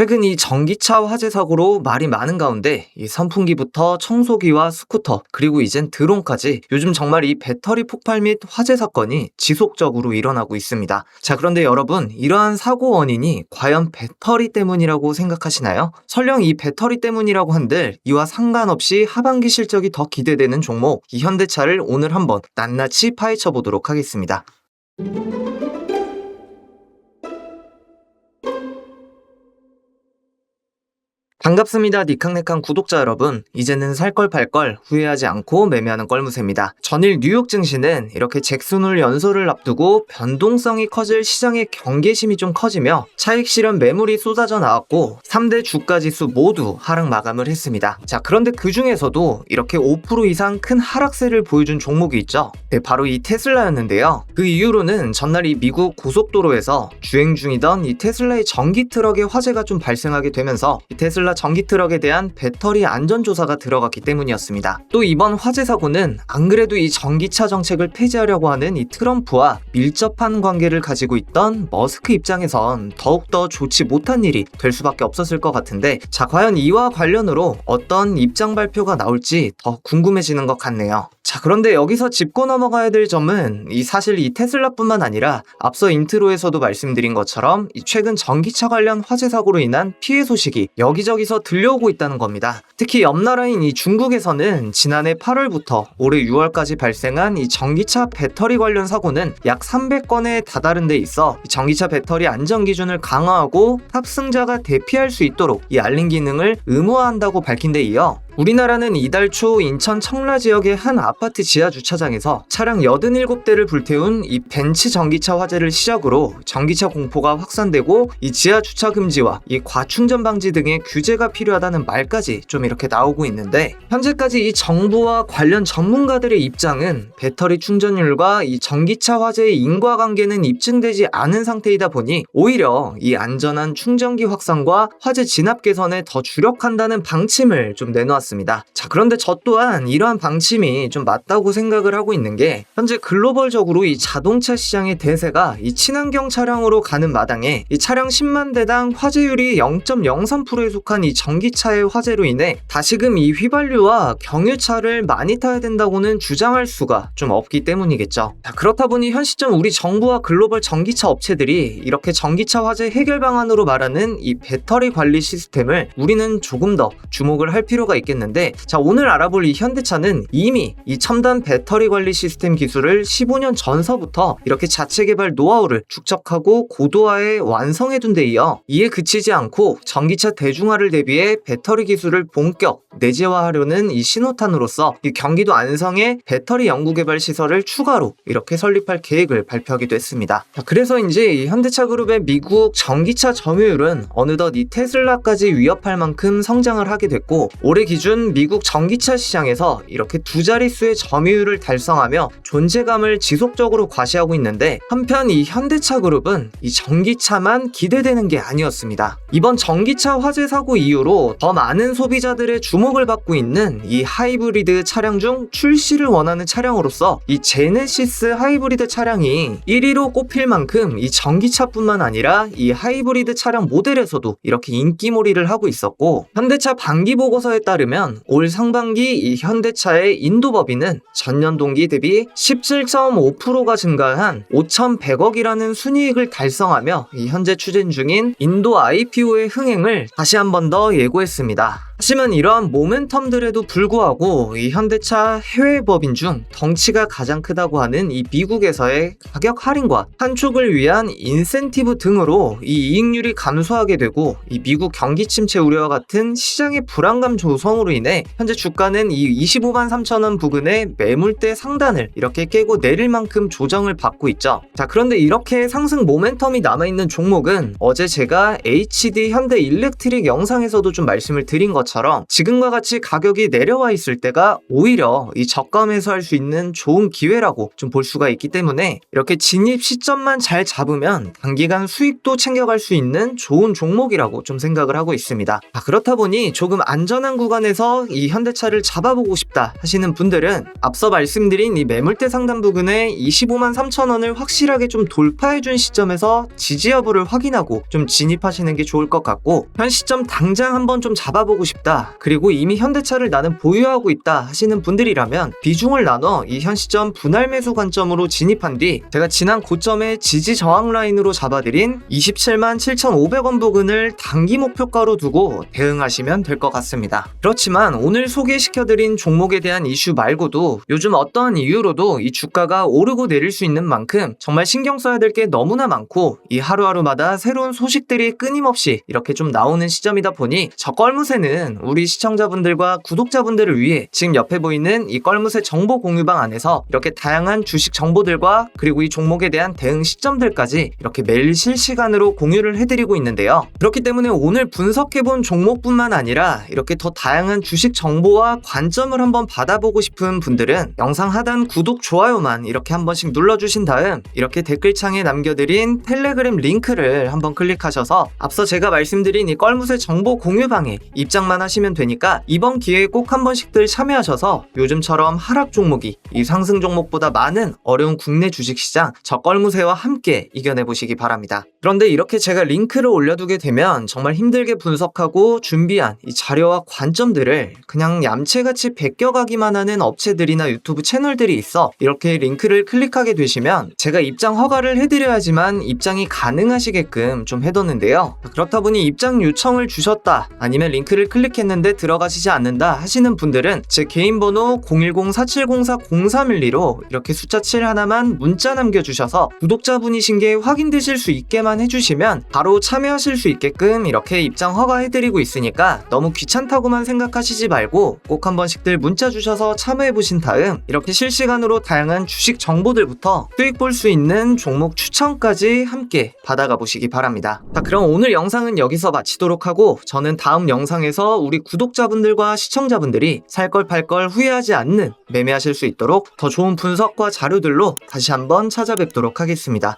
최근 이 전기차 화재 사고로 말이 많은 가운데 이 선풍기부터 청소기와 스쿠터 그리고 이젠 드론까지 요즘 정말 이 배터리 폭발 및 화재 사건이 지속적으로 일어나고 있습니다. 자 그런데 여러분 이러한 사고 원인이 과연 배터리 때문이라고 생각하시나요? 설령 이 배터리 때문이라고 한들 이와 상관없이 하반기 실적이 더 기대되는 종목 이 현대차를 오늘 한번 낱낱이 파헤쳐 보도록 하겠습니다. 반갑습니다. 니캉네캉 구독자 여러분. 이제는 살 걸 팔 걸 후회하지 않고 매매하는 껄무새입니다. 전일 뉴욕 증시는 이렇게 잭슨홀 연소를 앞두고 변동성이 커질 시장의 경계심이 좀 커지며 차익 실현 매물이 쏟아져 나왔고 3대 주가 지수 모두 하락 마감을 했습니다. 자, 그런데 그 중에서도 이렇게 5% 이상 큰 하락세를 보여준 종목이 있죠. 네, 바로 이 테슬라였는데요. 그 이후로는 전날 이 미국 고속도로에서 주행 중이던 이 테슬라의 전기 트럭에 화재가 좀 발생하게 되면서 이 테슬라 전기 트럭에 대한 배터리 안전 조사가 들어갔기 때문이었습니다. 또 이번 화재 사고는 안 그래도 이 전기차 정책을 폐지하려고 하는 이 트럼프와 밀접한 관계를 가지고 있던 머스크 입장에선 더욱더 좋지 못한 일이 될 수밖에 없었을 것 같은데 자 과연 이와 관련으로 어떤 입장 발표가 나올지 더 궁금해지는 것 같네요. 자 그런데 여기서 짚고 넘어가야 될 점은 이 사실 이 테슬라뿐만 아니라 앞서 인트로에서도 말씀드린 것처럼 이 최근 전기차 관련 화재 사고로 인한 피해 소식이 여기저기 서 들려오고 있다는 겁니다. 특히 옆 나라인 이 중국에서는 지난해 8월부터 올해 6월까지 발생한 이 전기차 배터리 관련 사고는 약 300건에 다다른 데 있어 이 전기차 배터리 안전 기준을 강화하고 탑승자가 대피할 수 있도록 이 알림 기능을 의무화한다고 밝힌 데 이어 우리나라는 이달 초 인천 청라 지역의 한 아파트 지하 주차장에서 차량 87대를 불태운 이 벤츠 전기차 화재를 시작으로 전기차 공포가 확산되고 이 지하 주차 금지와 이 과충전 방지 등의 규제가 필요하다는 말까지 좀 이렇게 나오고 있는데 현재까지 이 정부와 관련 전문가들의 입장은 배터리 충전율과 이 전기차 화재의 인과관계는 입증되지 않은 상태이다 보니 오히려 이 안전한 충전기 확산과 화재 진압 개선에 더 주력한다는 방침을 좀 내 놓았습니다. 자, 그런데 저 또한 이러한 방침이 좀 맞다고 생각을 하고 있는 게 현재 글로벌적으로 이 자동차 시장의 대세가 이 친환경 차량으로 가는 마당에 이 차량 10만 대당 화재율이 0.03%에 속한 이 전기차의 화재로 인해 다시금 이 휘발유와 경유차를 많이 타야 된다고는 주장할 수가 좀 없기 때문이겠죠. 자, 그렇다 보니 현 시점 우리 정부와 글로벌 전기차 업체들이 이렇게 전기차 화재 해결 방안으로 말하는 이 배터리 관리 시스템을 우리는 조금 더 주목을 할 필요가 있겠 는데 자 오늘 알아볼 이 현대차는 이미 이 첨단 배터리 관리 시스템 기술을 15년 전서부터 이렇게 자체 개발 노하우를 축적하고 고도화해 완성해둔 데 이어 이에 그치지 않고 전기차 대중화를 대비해 배터리 기술을 본격 내재화하려는 이 신호탄으로서 이 경기도 안성에 배터리 연구개발 시설을 추가로 이렇게 설립할 계획을 발표하기도 했습니다. 자, 그래서 이제 이 현대차 그룹의 미국 전기차 점유율은 어느덧 이 테슬라까지 위협할 만큼 성장을 하게 됐고 올해 기준 미국 전기차 시장에서 이렇게 두 자릿수의 점유율을 달성하며 존재감을 지속적으로 과시하고 있는데 한편 이 현대차 그룹은 이 전기차만 기대되는 게 아니었습니다. 이번 전기차 화재 사고 이후로 더 많은 소비자들의 주목을 받고 있는 이 하이브리드 차량 중 출시를 원하는 차량으로서 이 제네시스 하이브리드 차량이 1위로 꼽힐 만큼 이 전기차뿐만 아니라 이 하이브리드 차량 모델에서도 이렇게 인기몰이를 하고 있었고 현대차 반기 보고서에 따르면 올 상반기 이 현대차의 인도 법인은 전년 동기 대비 17.5%가 증가한 5,100억이라는 순이익을 달성하며 이 현재 추진 중인 인도 IPO의 흥행을 다시 한 번 더 예고했습니다. 하지만 이러한 모멘텀들에도 불구하고 이 현대차 해외 법인 중 덩치가 가장 크다고 하는 이 미국에서의 가격 할인과 한축을 위한 인센티브 등으로 이 이익률이 감소하게 되고 이 미국 경기 침체 우려와 같은 시장의 불안감 조성으로 인해 현재 주가는 이 25만 3천 원 부근의 매물대 상단을 이렇게 깨고 내릴 만큼 조정을 받고 있죠. 자 그런데 이렇게 상승 모멘텀이 남아있는 종목은 어제 제가 HD 현대 일렉트릭 영상에서도 좀 말씀을 드린 것처럼 것처럼 지금과 같이 가격이 내려와 있을 때가 오히려 이 저가 매수 할 수 있는 좋은 기회라고 좀 볼 수가 있기 때문에 이렇게 진입 시점만 잘 잡으면 단기간 수익도 챙겨갈 수 있는 좋은 종목이라고 좀 생각을 하고 있습니다. 아, 그렇다 보니 조금 안전한 구간에서 이 현대차를 잡아보고 싶다 하시는 분들은 앞서 말씀드린 이 매물대 상단 부근에 25만 3천 원을 확실하게 좀 돌파해준 시점에서 지지 여부를 확인하고 좀 진입하시는 게 좋을 것 같고 현 시점 당장 한번 좀 잡아보고 싶다 그리고 이미 현대차를 나는 보유하고 있다 하시는 분들이라면 비중을 나눠 이 현 시점 분할 매수 관점으로 진입한 뒤 제가 지난 고점의 지지 저항 라인으로 잡아드린 27만 7,500원 부근을 단기 목표가로 두고 대응하시면 될 것 같습니다. 그렇지만 오늘 소개시켜드린 종목에 대한 이슈 말고도 요즘 어떠한 이유로도 이 주가가 오르고 내릴 수 있는 만큼 정말 신경 써야 될 게 너무나 많고 이 하루하루마다 새로운 소식들이 끊임없이 이렇게 좀 나오는 시점이다 보니 저 껄무새는 우리 시청자분들과 구독자분들을 위해 지금 옆에 보이는 이 껄무새 정보 공유방 안에서 이렇게 다양한 주식 정보들과 그리고 이 종목에 대한 대응 시점들까지 이렇게 매일 실시간으로 공유를 해드리고 있는데요. 그렇기 때문에 오늘 분석해본 종목뿐만 아니라 이렇게 더 다양한 주식 정보와 관점을 한번 받아보고 싶은 분들은 영상 하단 구독, 좋아요만 이렇게 한 번씩 눌러주신 다음 이렇게 댓글창에 남겨드린 텔레그램 링크를 한번 클릭하셔서 앞서 제가 말씀드린 이 껄무새 정보 공유방에 입장 만 하시면 되니까 이번 기회에 꼭 한 번씩들 참여하셔서 요즘처럼 하락 종목이 이 상승 종목보다 많은 어려운 국내 주식시장 저 껄무새와 함께 이겨내보시기 바랍니다. 그런데 이렇게 제가 링크를 올려두게 되면 정말 힘들게 분석하고 준비한 이 자료와 관점들을 그냥 얌체같이 베껴가기만 하는 업체들이나 유튜브 채널들이 있어 이렇게 링크를 클릭하게 되시면 제가 입장 허가를 해드려야지만 입장이 가능하시게끔 좀 해뒀는데요. 그렇다 보니 입장 요청을 주셨다 아니면 링크를 클릭 했는데 들어가시지 않는다 하시는 분들은 제 개인 번호 010-4704-0312로 이렇게 숫자 7 하나만 문자 남겨주셔서 구독자분이신 게 확인되실 수 있게만 해주시면 바로 참여하실 수 있게끔 이렇게 입장 허가해드리고 있으니까 너무 귀찮다고만 생각하시지 말고 꼭 한 번씩들 문자 주셔서 참여해보신 다음 이렇게 실시간으로 다양한 주식 정보들부터 수익 볼 수 있는 종목 추천까지 함께 받아가 보시기 바랍니다. 자, 그럼 오늘 영상은 여기서 마치도록 하고 저는 다음 영상에 서 우리 구독자분들과 시청자분들이 살 걸 팔 걸 후회하지 않는 매매하실 수 있도록 더 좋은 분석과 자료들로 다시 한번 찾아뵙도록 하겠습니다.